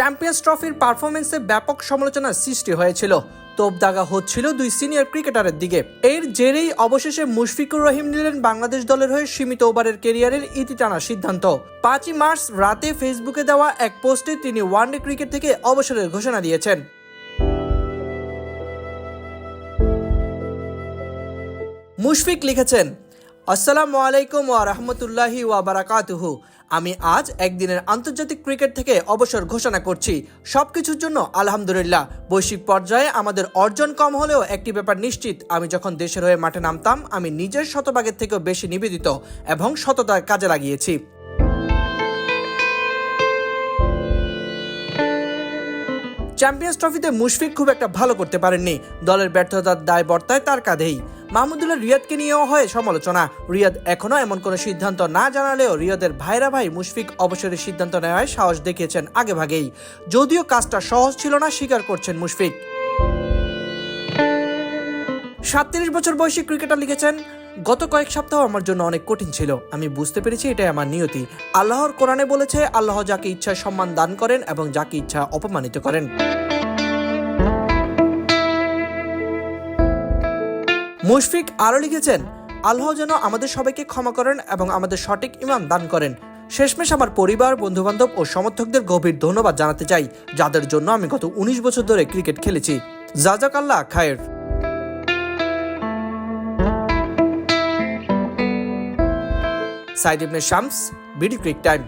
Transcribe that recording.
Champions ট্রফির পারফরমেন্সে ব্যাপক সমালোচনার সৃষ্টি হয়েছিল। তোপদাগা হচ্ছিল দুই সিনিয়র ক্রিকেটারের দিকে। এর জেরেই অবশেষে মুশফিকুর রহিম নিলেন বাংলাদেশ দলের হয়ে সীমিত ওভারের কেরিয়ারের ইতি টানার সিদ্ধান্ত। পাঁচই মার্চ রাতে ফেসবুকে দেওয়া এক পোস্টে তিনি ওয়ানডে ক্রিকেট থেকে অবসরের ঘোষণা দিয়েছেন। মুশফিক লিখেছেন আসসালামু আলাইকুম ওয়া রাহমাতুল্লাহি ওয়া বারাকাতুহু। আমি আজ একদিনের আন্তর্জাতিক ক্রিকেট থেকে অবসর ঘোষণা করছি। সবকিছুর জন্য আলহামদুলিল্লাহ। বৈশ্বিক পর্যায়ে আমাদের অর্জন কম হলেও একটি ব্যাপার নিশ্চিত। আমি যখন দেশের হয়ে মাঠে নামতাম, আমি নিজের শতভাগের থেকেও বেশি নিবেদিত এবং সততার কাজে লাগিয়েছি। চ্যাম্পিয়ন্স ট্রফিতে মুশফিক খুব একটা ভালো করতে পারেননি। দলের ব্যর্থতার দায় বর্তায় তার কাঁধেই। মাহমুদুল্লাহ রিয়াদকে নিয়েও হয় সমালোচনা। রিয়াদ এখনও এমন কোনো সিদ্ধান্ত না জানালেও রিয়াদের ভাইরা ভাই মুশফিক অবসরের সিদ্ধান্ত নেওয়ায় সাহস দেখিয়েছেন আগেভাগেই। যদিও কাজটা সহজ ছিল না, স্বীকার করছেন মুশফিক। সাতত্রিশ বছর বয়সী ক্রিকেটার লিখেছেন, গত কয়েক সপ্তাহ আমার জন্য অনেক কঠিন ছিল। আমি বুঝতে পেরেছি এটাই আমার নিয়তি। আল্লাহর কোরআনে বলেছে, আল্লাহ যাকে ইচ্ছা সম্মান দান করেন এবং যাকে ইচ্ছা অপমানিত করেন। মুশফিক আরও লিখেছেন, আল্লাহ যেন আমাদের সবাইকে ক্ষমা করেন এবং আমাদের সঠিক ইমান দান করেন। শেষমেশ আমার পরিবার, বন্ধুবান্ধব ও সমর্থকদের গভীর ধন্যবাদ জানাতে চাই, যাদের জন্য আমি গত উনিশ বছর ধরে ক্রিকেট খেলেছি। জাজাক আল্লাহ খায়ের। Saeed Ibne Shams, BD cric time.